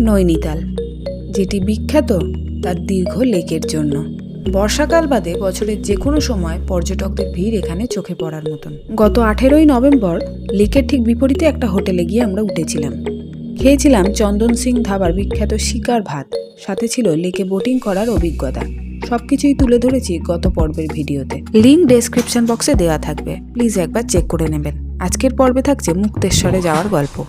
নৈনিতাল, যেটি বিখ্যাত তার দীর্ঘ লেকের জন্য। বর্ষাকাল বাদে বছরের যে কোনো সময় পর্যটকদের ভিড় এখানে চোখে পড়ার মতন। গত আঠেরোই নভেম্বর লেকের ঠিক বিপরীতে একটা হোটেলে গিয়ে আমরা উঠেছিলাম। খেয়েছিলাম চন্দন সিং ধাবার বিখ্যাত শিকার ভাত। সাথে ছিল লেকে বোটিং করার অভিজ্ঞতা। সবকিছুই তুলে ধরেছি গত পর্বের ভিডিওতে। লিঙ্ক ডেসক্রিপশন বক্সে দেওয়া থাকবে। প্লিজ একবার চেক করে নেবেন। আজকের পর্বে থাকছে মুক্তেশ্বরে যাওয়ার গল্প।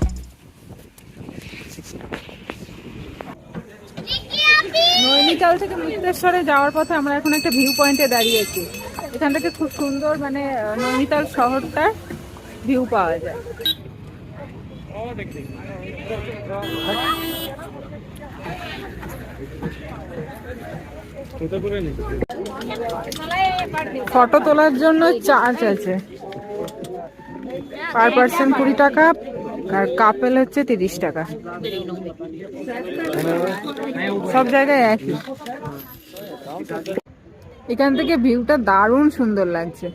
নৈনিতাল থেকে মুক্তেশ্বরে যাওয়ার পথে আমরা এখন একটা ভিউ পয়েন্টে দাঁড়িয়েছি। এখান থেকে খুব সুন্দর মানে নৈনিতাল শহরটার ভিউ পাওয়া যায়। ফটো তোলার জন্য চার্জ আছে। পার পার্সন কুড়ি টাকা আর কাপেল হচ্ছে তিরিশ টাকা। সব জায়গায় একই। এখান থেকে ভিউটা দারুণ সুন্দর লাগছে।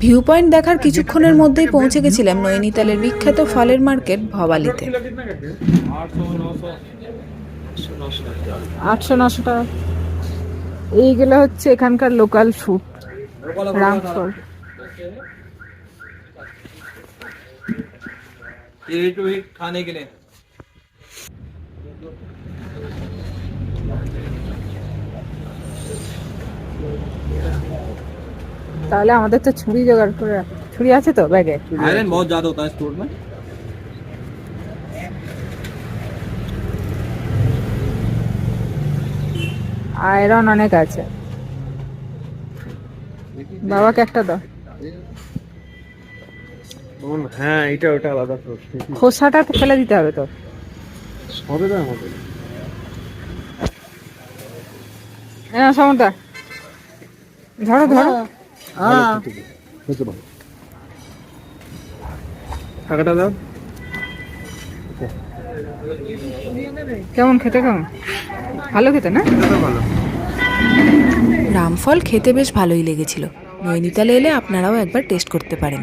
ভিউ পয়েন্ট দেখার কিছুক্ষণের মধ্যেই পৌঁছে গেছিলাম নৈনিতালের বিখ্যাত ফলের মার্কেট ভবালিতে। আটশো নশো টাকা। এইগুলো হচ্ছে এখানকার লোকাল ফুড রামফল ये टू हिट खाने के लिए তাহলে আমাদের তো ছুরি জোগাড় করে রাখ- ছুরি আছে তো ব্যাগে आयरन बहुत ज्यादा होता है स्टोर में আয়রন অনেক আছে বাবাকে একটা দাও হ্যাঁ এটা ওটা আলাদা খোসাটা ফেলে দিতে হবে তো হবে না আমাদের হ্যাঁ সমতা ধরো ধরো পারে টাকাটা দাও কেমন খেতে কেমন? ভালো খেতে না? ভালো রামফল খেতে বেশ ভালোই লেগেছিল। নৈনিতালে এলে আপনারাও একবার টেস্ট করতে পারেন।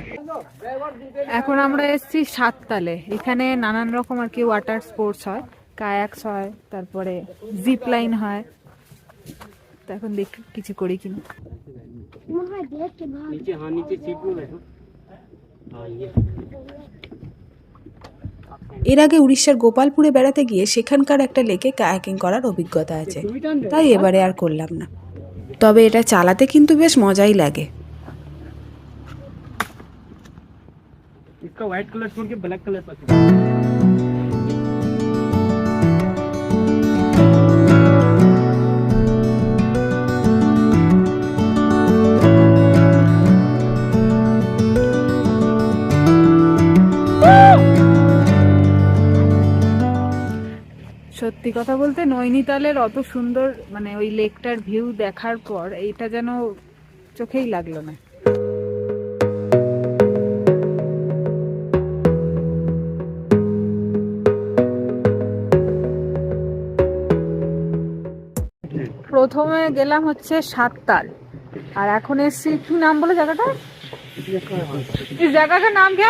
এখন আমরা এসেছি সাততালে। এখানে নানান রকম আর কি ওয়াটার স্পোর্টস হয়। কায়াক্স হয় তারপরে জিপ লাইন হয়। তো এখন দেখ কিছু করি কিনা। এর আগে উড়িষ্যার গোপালপুরে বেড়াতে গিয়ে সেখানকার একটা লেকে কায়াকিং করার অভিজ্ঞতা আছে তাই এবারে আর করলাম না তবে এটা চালাতে কিন্তু বেশ মজাই লাগে इसका व्हाइट कलर छोड़ के ब्लैक कलर पर সত্যি কথা বলতে নৈনিতালের অত সুন্দর মানে ওই লেকটার ভিউ দেখার পর এইটা যেন চোখেই লাগল না। প্রথমে গেলাম হচ্ছে সাততাল আর এখন এসছি কি নাম বলে জায়গাটা জায়গাটার নাম কে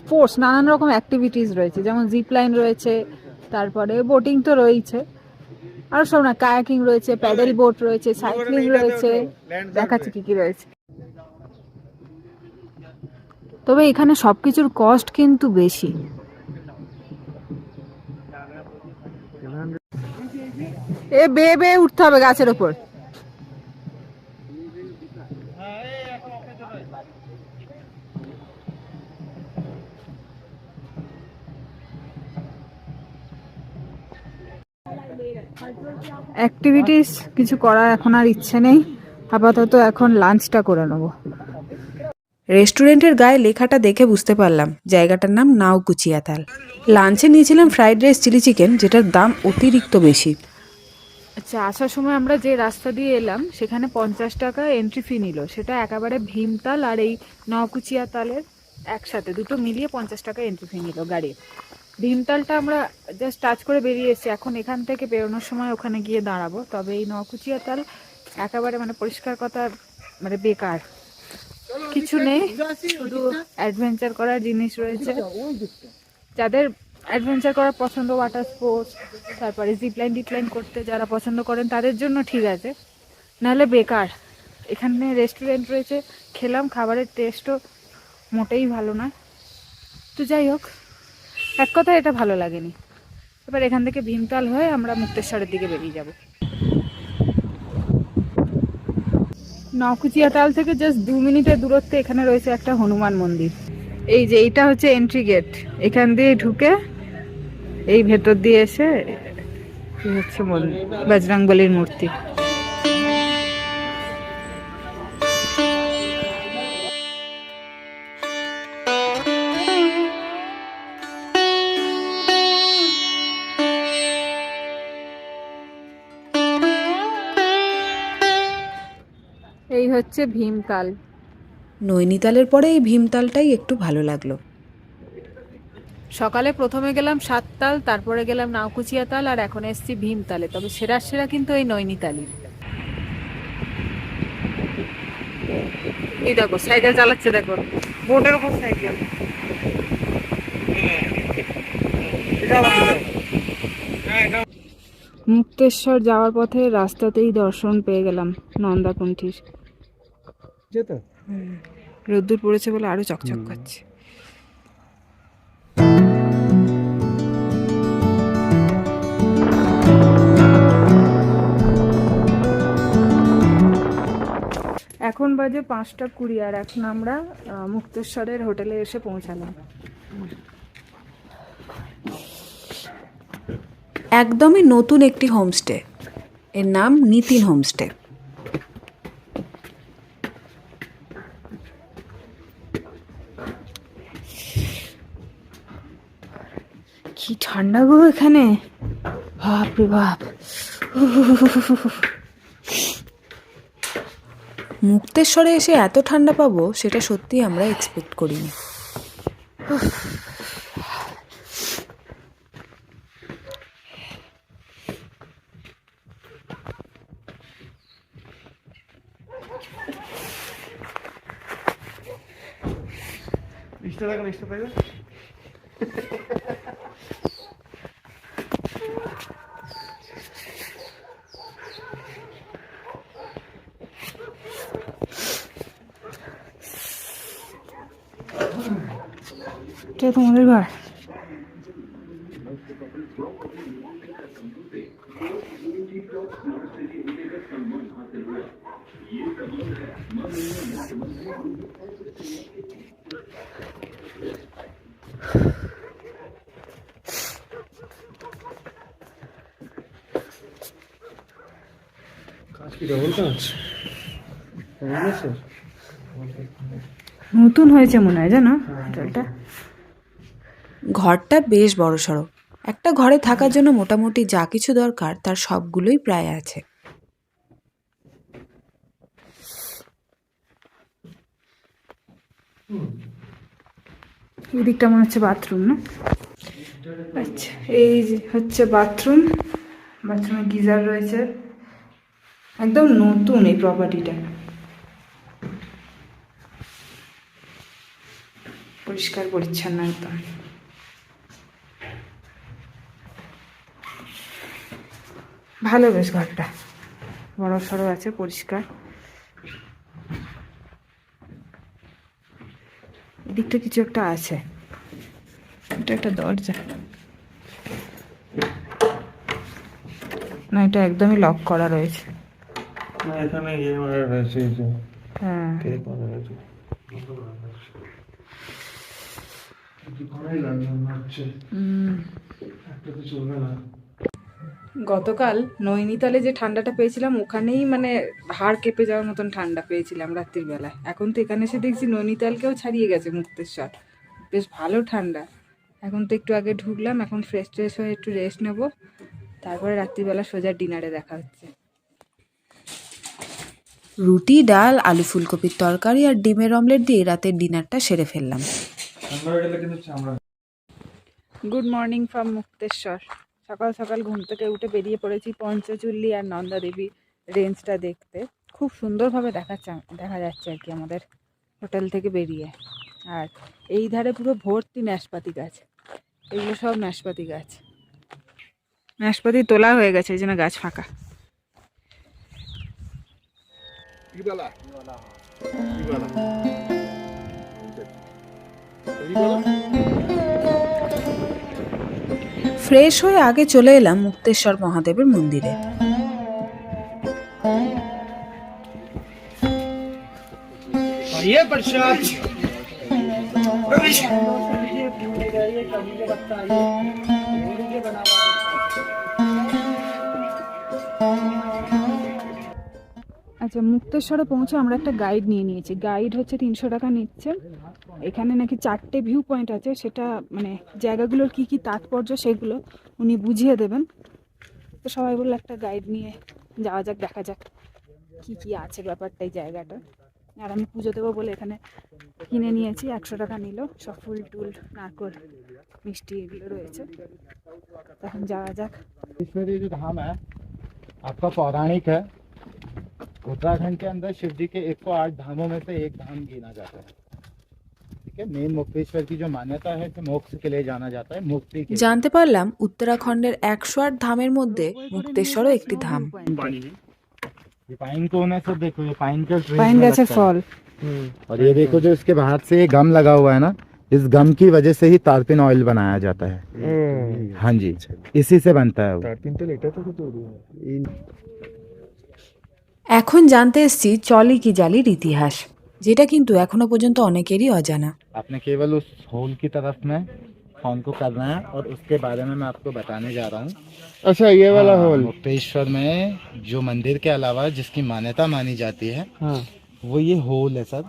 স্পোর্টস নানান রকম অ্যাক্টিভিটিস রয়েছে, যেমন জিপ লাইন রয়েছে, তারপরে বোটিং তো রয়েছে, আর সব না কায়াকিং রয়েছে প্যাডেল বোট রয়েছে সাইক্লিং রয়েছে, দেখাচ্ছি কি কি রয়েছে। তবে এখানে সবকিছুর কস্ট কিন্তু বেশি। এ, বেয়ে বেয়ে উঠতে হবে গাছের ওপর। অ্যাক্টিভিটিস কিছু করার এখন আর ইচ্ছে নেই। আপাতত এখন লাঞ্চটা করে নেব। রেস্টুরেন্টের গায়ে লেখাটা দেখে বুঝতে পারলাম। জায়গাটার নাম নাওকুচিয়াতাল। লাঞ্চে নিয়েছিলাম ফ্রাইড রাইস চিলি চিকেন যেটার দাম অতিরিক্ত বেশি। আচ্ছা আসার সময় আমরা যে রাস্তা দিয়ে এলাম সেখানে পঞ্চাশ টাকা এন্ট্রি ফি নিল। সেটা একেবারে ভীমতাল আর এই নকুচিয়া তালের একসাথে। দুটো মিলিয়ে পঞ্চাশ টাকা এন্ট্রি ফি নিল গাড়ি ভীমতালটা আমরা জাস্ট টাচ করে বেরিয়ে এসেছি। এখন এখান থেকে বেরোনোর সময় ওখানে গিয়ে দাঁড়াবো। তবে এই নকুচিয়া তাল একেবারে মানে পরিষ্কার কথা মানে বেকার। কিছু নেই, শুধু অ্যাডভেঞ্চার করার জিনিস রয়েছে। যাদের অ্যাডভেঞ্চার করার পছন্দ ওয়াটার স্পোর্টস তারপরে জিপলাইন ডিপলাইন করতে যারা পছন্দ করেন, তাদের জন্য ঠিক আছে। নাহলে বেকার। এখানে রেস্টুরেন্ট রয়েছে, খেলাম, খাবারের টেস্টও মোটেই ভালো না। তো যাই হোক। এক কথা এটা ভালো লাগেনি। এবার এখান থেকে ভীমতাল হয়ে আমরা মুক্তেশ্বরের দিকে বেরিয়ে যাব। নকুচিয়া তাল থেকে জাস্ট দু মিনিটের দূরত্বে এখানে রয়েছে একটা হনুমান মন্দির। এই যে এইটা হচ্ছে এন্ট্রি গেট এখান দিয়ে ঢুকে এই ভেতর দিয়ে এসে হচ্ছে বজরংবলির মূর্তি। হচ্ছে ভীমতাল। নৈনিতালের পরে এই ভীমতালটাই একটু ভালো লাগল। সকালে প্রথমে গেলাম সাততাল তারপরে গেলাম নাওকুচিয়া তাল আর এখন এসছি ভীমতালে। তবে সেরা সেরা কিন্তু এই নৈনিতালি এই দেখো সাইকেল চালাচ্ছে দেখো। বোটের উপর সাইকেল। মুক্তেশ্বর যাওয়ার পথে রাস্তাতেই দর্শন পেয়ে গেলাম নন্দাকুণ্ঠির। যেতে? রোদ্দুর পড়েছে বলে আরও চকচক করছে। এখন বাজে পাঁচটা কুড়ি আর এখন আমরা মুক্তেশ্বরের হোটেলে এসে পৌঁছালাম। একদমই নতুন একটি হোমস্টে। এর নাম নিতিন হোমস্টে। ঠান্ডা গো এখানে? বাপ রে বাপ। মুক্তেশ্বরে এসে এত ঠান্ডা পাবো, সেটা সত্যি আমরা এক্সপেক্ট করিনি। দেখো ইষ্ট পাইবে? এটা তোমাদের ঘর। নতুন হয়েছে মনে হয় জানো? হোটেলটা ঘরটা বেশ বড়সড়। একটা ঘরে থাকার জন্য মোটামুটি যা কিছু দরকার, তার সবগুলোই প্রায় আছে। এদিকটা মনে হচ্ছে বাথরুম, না? আচ্ছা এই যে হচ্ছে বাথরুম। বাথরুমে গিজার রয়েছে। একদম নতুন এই প্রপার্টিটা পরিষ্কার, পরিচ্ছন্ন, একদম। ভালো বেশ ঘরটা। বড় সড়ো আছে পরিষ্কার। এদিকটা কিছু একটা আছে। এটা একটা দরজা। না এটা একদমই লক করা রয়েছে। ইয়ে হ্যাঁ। একটা তো চলবে না। গতকাল নৈনিতালে যে ঠান্ডাটা পেয়েছিলাম ওখানেই মানে হাড় কেঁপে যাওয়ার মতন ঠান্ডা পেয়েছিলাম রাত্রির বেলায় এখন তো এখানে এসে দেখছি নৈনিতালকেও ছাড়িয়ে গেছে মুক্তেশ্বর। বেশ ভালো ঠান্ডা। এখন তো একটু আগে ঢুকলাম এখন ফ্রেশ ট্রেশ হয়ে একটু রেস্ট নেব। তারপরে রাত্রিবেলা সোজা ডিনারে দেখা হচ্ছে। রুটি ডাল আলু ফুলকপির তরকারি আর ডিমের অমলেট দিয়ে রাতের ডিনারটা সেরে ফেললাম। Good morning from Mukteshwar. সকাল সকাল ঘুম থেকে উঠে বেরিয়ে পড়েছি পঞ্চচুল্লি আর নন্দা দেবী রেঞ্জটা দেখতে। খুব সুন্দরভাবে দেখাচ্ছে দেখা যাচ্ছে আর কি আমাদের হোটেল থেকে বেরিয়ে। আর এই ধারে পুরো ভর্তি নাশপাতি গাছ। এগুলো সব নাশপাতি গাছ। নাশপাতি তোলা হয়ে গেছে এই জন্য গাছ ফাঁকা। ফ্রেশ হয়ে আগে চলে এলাম মুক্তেশ্বর মহাদেবের মন্দিরে। और আচ্ছা মুক্তেশ্বরে পৌঁছে আমরা একটা গাইড নিয়ে নিয়েছি। গাইড হচ্ছে তিনশো টাকা নিচ্ছে। এখানে নাকি চারটে ভিউ পয়েন্ট আছে। সেটা মানে জায়গাগুলোর কি কি তাৎপর্য সেগুলো উনি বুঝিয়ে দেবেন। তো সবাই বলল একটা গাইড নিয়ে যাওয়া যাক, দেখা যাক কি কি আছে ব্যাপারটা এই জায়গাটা। আর আমি পুজো দেবো বলে এখানে কিনে নিয়েছি, একশো টাকা নিল। সব ফুল টুল নাকল মিষ্টি এগুলো রয়েছে। তখন যাওয়া যাক। পৌরাণিক হ্যাঁ उत्तराखंड के अंदर शिव जी के 108 धामों में से एक धाम गिना जाता है ठीक है मेन मुक्तेश्वर की जो मान्यता है कि मोक्ष के लिए जाना जाता है मुक्ति के জানতে পারলাম উত্তরাখণ্ডের একশো আট ধামের মধ্যে মুক্তেশ্বরও একটি ধাম ये पाइन कौन है सब देखो ये पाइन का tree পাইন में গাছের लगता है। ফল और ये देखो जो इसके बाहर से ये गम लगा हुआ है ना इस गम की वजह से ही तारपिन ऑयल बनाया जाता है हाँ जी इसी से बनता है वो এখন জানতে এসছি চলি কি জালির ইতিহাস যেটা কিন্তু এখনো পর্যন্ত অনেকেরই অজানা आपने केवल उस होल की तरफ में फोन को करना है और उसके बारे में मैं आपको बताने जा रहा हूँ अच्छा ये वाला हाँ, होल मुक्तेश्वर में जो मंदिर के अलावा जिसकी मान्यता मानी जाती है हाँ वो ये होल है सर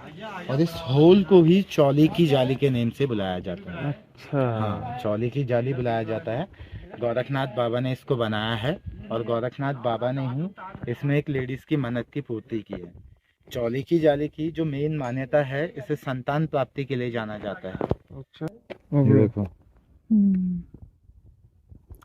और इस होल को ही चौली की जाली के नेम से बुलाया जाता है। अच्छा। हाँ चौली की जाली बुलाया जाता है। गोरखनाथ बाबा ने इसको बनाया है। और गोरखनाथ बाबा ने ही इसमें एक लेडीज़ की मन्नत की पूर्ति की है। चौली की जाली की जो मेन मान्यता है इसे संतान प्राप्ति के लिए जाना जाता है। अच्छा। देखो।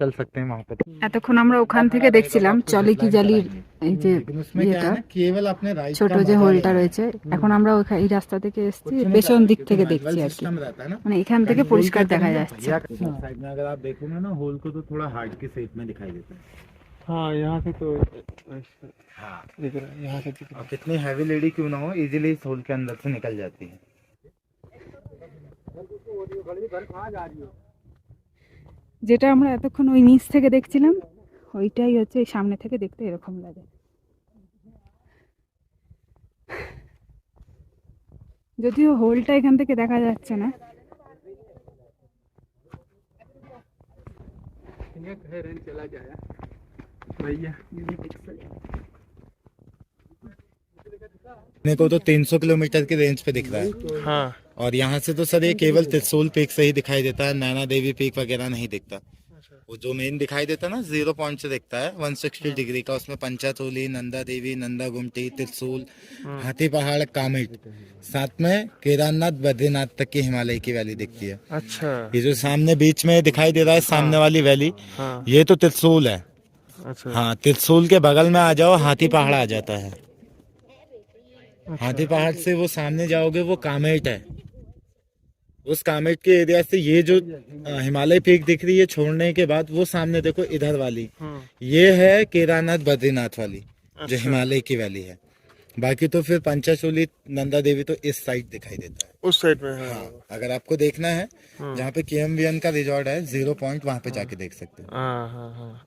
चल सकते हैं वहाँ पे এতক্ষণ আমরা ওখান থেকে দেখছিলাম চলে কি জালির এই যে लेकिन उसमें क्या ইয়েটা है ना केवल अपने राइट ছোট যে হোলটা রয়েছে এখন আমরা ওখা- এই রাস্তা থেকে এসেছি পেছন দিক থেকে দেখছি আর কি सिस्टम रहता है ना মানে एखान থেকে পরিষ্কার দেখা যাচ্ছে साइड में अगर आप देखोगे ना होल को तो थोड़ा हार्ट के शेप में दिखाई देता है हाँ यहाँ से तो ऐसा हाँ दिख रहा है यहाँ से दिख रहा और कितनी हैवी लेडी क्यों ना हो इजीली इस होल के अंदर से निकल जाती है যেটা আমরা এতক্ষণ ওই নিচ থেকে দেখছিলাম ওইটাই হচ্ছে এই সামনে থেকে দেখতে এরকম লাগে যদিও হোলটা এখান থেকে দেখা যাচ্ছে না भैया अपने को तो 300 किलोमीटर की रेंज पे दिख रहा है हाँ और यहाँ से तो सर ये केवल त्रिशूल पीक से ही दिखाई देता है नैना देवी पीक वगैरह नहीं दिखता। वो जो मेन दिखाई देता है ना ज़ीरो पॉइंट से दिखता है 160 डिग्री का उसमें पंचातोली नंदा देवी नंदा गुमटी त्रिशूल हाथी पहाड़ कामिट। साथ में केदारनाथ बद्रीनाथ तक की हिमालय की वैली दिखती है। अच्छा। ये जो सामने बीच में दिखाई दे रहा है सामने वाली वैली हाँ। ये तो त्रिशूल है। अच्छा। हाँ त्रिशूल के बगल में आ जाओ हाथी पहाड़ आ जाता है। हाथी पहाड़ से वो सामने जाओगे वो कामेट है। उस कामेट के एरिया से ये जो हिमालय पीक दिख रही है छोड़ने के बाद वो सामने देखो इधर वाली। हाँ। ये है केदारनाथ बद्रीनाथ वाली जो अच्छा। हिमालय की वैली है। बाकी तो फिर पंचाचूली नंदा देवी तो इस साइड दिखाई देता है। उस साइड में हाँ। हाँ अगर आपको देखना है जहाँ पे के का रिजॉर्ट है ज़ीरो पॉइंट वहाँ पे जाके देख सकते हैं। हाँ हाँ हाँ।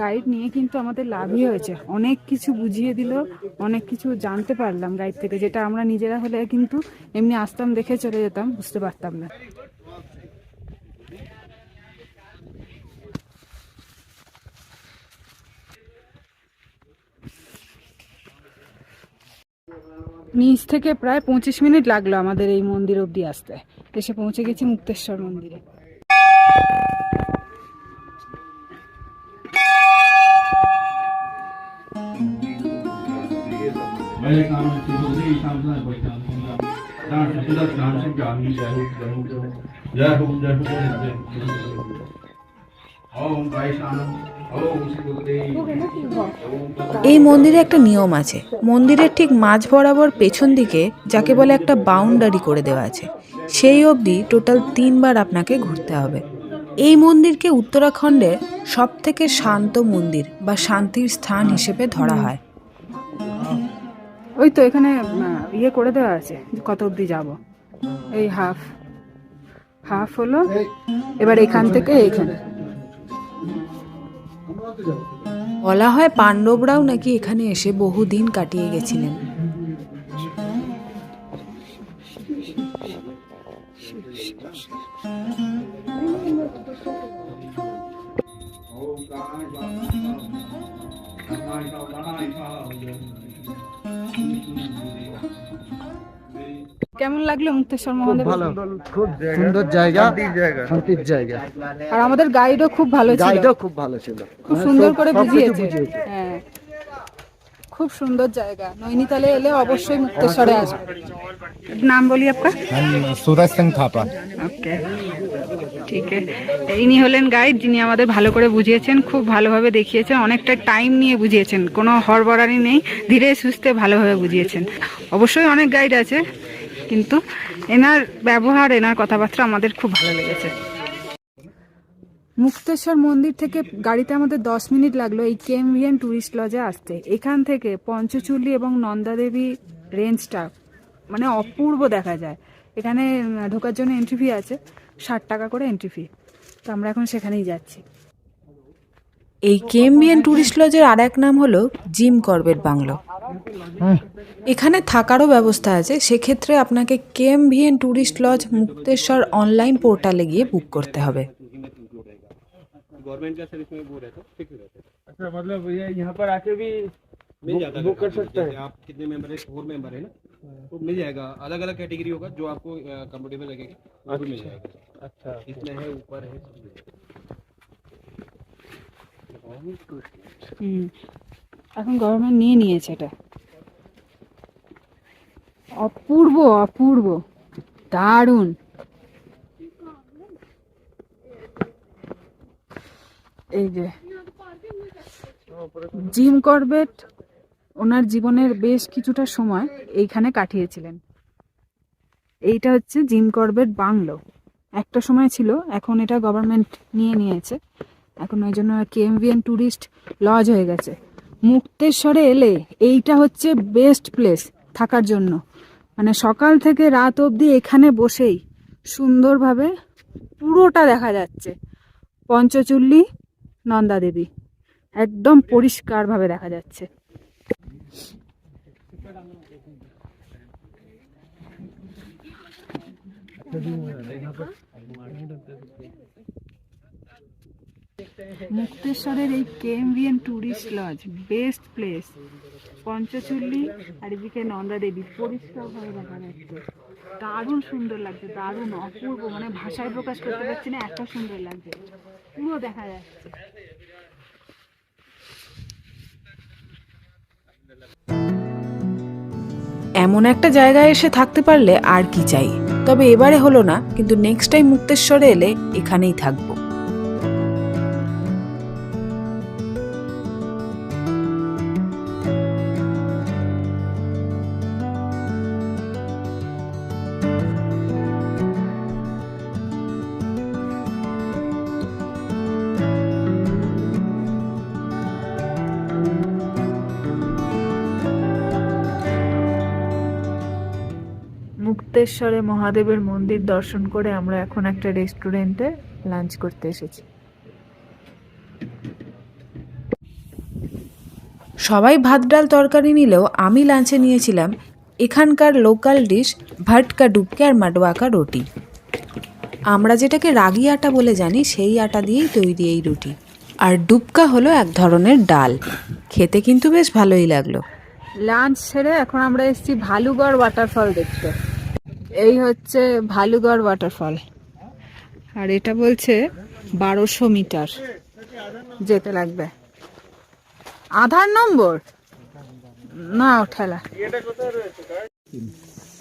গাইড নিয়ে কিন্তু আমাদের লাভই হয়েছে। অনেক কিছু বুঝিয়ে দিল, অনেক কিছু জানতে পারলাম গাইড থেকে, যেটা আমরা নিজেরা হলে কিন্তু এমনি আসতাম, দেখে চলে যেতাম, বুঝতে পারতাম না। নিচ থেকে প্রায় পঁচিশ মিনিট লাগল আমাদের এই মন্দির অবধি আসতে। এসে পৌঁছে গেছি মুক্তেশ্বর মন্দিরে। मैले काम सिधै सामना भइसक्यो डान्स सुन्दर डान्स हामी जय हो जय हो जय हो जय हो जय हो ओम वैशानम ओम शिवदेव এই মন্দিরে একটা নিয়ম আছে মন্দিরের ঠিক মাঝ বরাবর পেছন দিকে যাকে বলে একটা বাউন্ডারি করে দেওয়া আছে সেই অবধি টোটাল তিনবার আপনাকে ঘুরতে হবে এই মন্দিরকে উত্তরাখণ্ডের সব থেকে শান্ত মন্দির বা শান্তির স্থান হিসেবে ধরা হয় ওই তো এখানে ইয়ে করে দেওয়া আছে কত অবধি যাব। এই হাফ হাফ হলো এবার এখান থেকে এইখানে বলা হয় পাণ্ডবরাও নাকি এখানে এসে বহুদিন কাটিয়ে গেছিলেন। কেমন লাগল মুক্তেশ্বর মহাদেব ভালো। খুব সুন্দর জায়গা শান্তির জায়গা। আর আমাদের গাইডও খুব ভালো ছিল। গাইডও খুব ভালো ছিল। খুব সুন্দর করে বুঝিয়েছে। হ্যাঁ। খুব সুন্দর জায়গা। নৈনিতালে এলে অবশ্যই মুক্তেশ্বরে আসবে। নাম বলি আপনার? সুরজ সিং থাপা ওকে। ঠিক ইনি হলেন গাইড যিনি আমাদের ভালো করে বুঝিয়েছেন খুব ভালোভাবে দেখিয়েছেন অনেকটা টাইম নিয়ে বুঝিয়েছেন। কোনো হরবরানি নেই। ধীরে সুস্থে ভালোভাবে বুঝিয়েছেন। অবশ্যই অনেক গাইড আছে। কিন্তু এনার ব্যবহার, এনার কথাবার্তা আমাদের খুব ভালো লেগেছে। মুক্তেশ্বর মন্দির থেকে গাড়িতে আমাদের দশ মিনিট লাগল এই কেএমভিএন ট্যুরিস্ট লজে আসতে। এখান থেকে পঞ্চচুল্লি এবং নন্দাদেবী রেঞ্জটা মানে অপূর্ব দেখা যায়। এখানে ঢোকার জন্য এন্ট্রি ফি আছে, ষাট টাকা করে এন্ট্রি ফি তো আমরা এখন সেখানেই যাচ্ছি। এই কেএমবিএন ট্যুরিস্ট লজের আর এক নাম হলো জিম করবেট বাংলো এখানে থাকারও ব্যবস্থা আছে সেক্ষেত্রে আপনাকে KMVN tourist lodge Mukteshwar online পোর্টালে গিয়ে বুক করতে হবে गवर्नमेंट का सर्विस में वो रहता है फिक्स रहता है अच्छा मतलब ये यहाँ पर आके भी मिल जाता है बुक कर सकते जैसे हैं आप कितने मेंबर है फोर मेंबर है ना तो मिल जाएगा अलग अलग कैटेगरी होगा जो आपको कंफर्टेबल लगेगा वो भी मिल जाएगा अच्छा इसमें है ऊपर है सब है। এখন গভর্নমেন্ট নিয়ে নিয়েছে এটা। অপূর্ব অপূর্ব। দারুণ। এই যে জিম করবেট ওনার জীবনের বেশ কিছুটা সময় এইখানে কাটিয়েছিলেন। এইটা হচ্ছে জিম করবেট বাংলো। একটা সময় ছিল, এখন এটা গভর্নমেন্ট নিয়ে নিয়েছে। এখন ওই জন্য কেএমভিএন ট্যুরিস্ট লজ হয়ে গেছে। মুক্তেশ্বরে এলে এইটা হচ্ছে বেস্ট প্লেস থাকার জন্য। মানে সকাল থেকে রাত অবধি এখানে বসেই সুন্দরভাবে পুরোটা দেখা যাচ্ছে। পঞ্চচুল্লি, নন্দাদেবী, একদম পরিষ্কারভাবে দেখা যাচ্ছে। মুক্তেশ্বরের এই KMVN tourist lodge, best place. Panchachuli আর এদিকে নন্দাদেবী পরিষ্কারভাবে দেখা যাচ্ছে। দারুণ সুন্দর লাগছে, দারুণ, অপূর্ব। মানে ভাষায় প্রকাশ করতে পারছি না, এত সুন্দর লাগছে। পুরো দেখা যাচ্ছে। এমন একটা জায়গায় এসে থাকতে পারলে আর কি চাই? তবে এবারে হলো না, কিন্তু নেক্সট টাইম মুক্তেশ্বরে এলে এখানেই থাকব। মুক্তেশ্বরে মহাদেবের মন্দির দর্শন করে আমরা এখন একটা রেস্টুরেন্টে লাঞ্চ করতে এসেছি। সবাই ভাত ডাল তরকারি নিলেও আমি লাঞ্চে নিয়েছিলাম এখানকার লোকাল ডিশ ভাটকা ডুবকে আর মাডোয়াকা রুটি। আমরা যেটাকে রাগি আটা বলে জানি সেই আটা দিয়েই তৈরি এই রুটি। আর ডুবকা হলো এক ধরনের ডাল। খেতে কিন্তু বেশ ভালোই লাগল। লাঞ্চ সেরে এখন আমরা এসেছি ভালুগড় ওয়াটারফল দেখতে। এই হচ্ছে ভালুগড় ওয়াটারফল আর এটা বলছে বারোশো মিটার। যেতে লাগবে। আধার নম্বর? না ঠেলা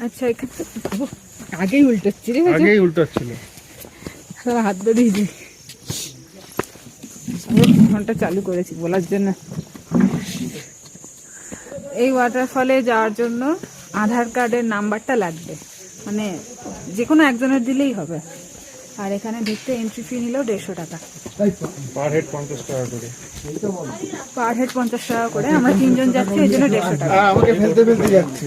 আচ্ছা আগেই উল্টোচ্ছি রে আগেই উল্টাচ্ছিল হাত ধরেই দিই ফোনটা চালু করেছি বলার জন্য। এই ওয়াটারফলে যাওয়ার জন্য আধার কার্ডের নাম্বারটা লাগবে। মানে যে কোনো একজনের দিলেই হবে। আর এখানে ঢুকতে এন্ট্রি ফি নিলেও দেড়শো টাকা। পার হেড পঞ্চাশ টাকা করে। পার হেড পঞ্চাশ টাকা করে। আমরা তিনজন যাচ্ছি এই জন্য দেড়শো টাকা। আমাকে ফেলতে ফেলতে যাচ্ছে।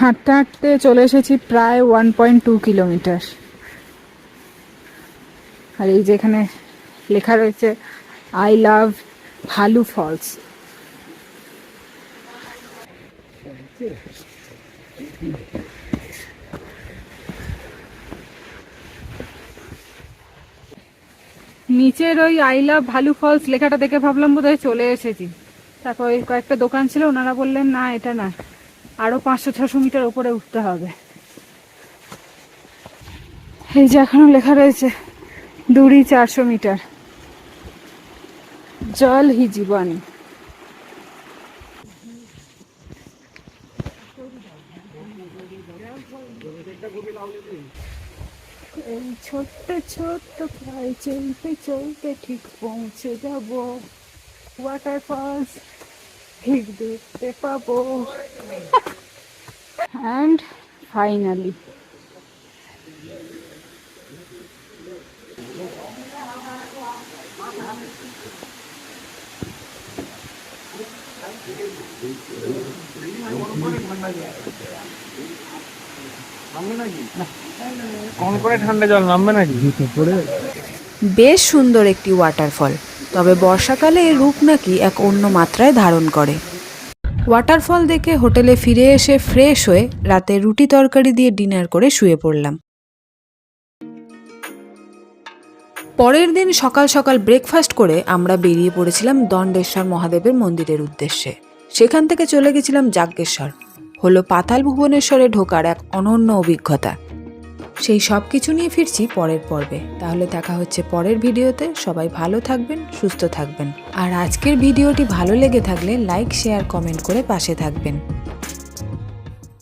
হাঁটতে হাঁটতে চলে এসেছি প্রায় ওয়ান পয়েন্ট টু কিলোমিটার আর এই যে এখানে লেখা রয়েছে আই লাভ ভালু ফলস নিচের ওই আই লাভ ভালু ফলস লেখাটা দেখে ভাবলাম বোধহয় চলে এসেছি। তারপর কয়েকটা দোকান ছিল, ওনারা বললেন, না, এটা না। আরও পাঁচশো, ছশো মিটার উপরে উঠতে হবে। এই যে এখনও লেখা রয়েছে, দূরি চারশো মিটার। জল হি জীবন। এই ছোট্ট ছোট্ট পায়ে চলতে চলতে ঠিক পৌঁছে যাব। ওয়াটারফলস ঠিক দেখতে পাবো অ্যান্ড ফাইনালি করে ঠান্ডা জল নামবে নাকি? বেশ সুন্দর একটি ওয়াটারফল তবে বর্ষাকালে এর রূপ নাকি এক অন্য মাত্রায় ধারণ করে। ওয়াটারফল দেখে হোটেলে ফিরে এসে ফ্রেশ হয়ে রাতে রুটি তরকারি দিয়ে ডিনার করে শুয়ে পড়লাম। পরের দিন সকাল সকাল ব্রেকফাস্ট করে আমরা বেরিয়ে পড়েছিলাম দণ্ডেশ্বর মহাদেবের মন্দিরের উদ্দেশ্যে। সেখান থেকে চলে গেছিলাম যাজ্ঞেশ্বর। হলো পাতাল ভুবনেশ্বরে ঢোকার এক অনন্য অভিজ্ঞতা। সেই সব কিছু নিয়ে ফিরছি পরের পর্বে। তাহলে দেখা হচ্ছে পরের ভিডিওতে। সবাই ভালো থাকবেন, সুস্থ থাকবেন। আর আজকের ভিডিওটি ভালো লেগে থাকলে লাইক, শেয়ার, কমেন্ট করে পাশে থাকবেন।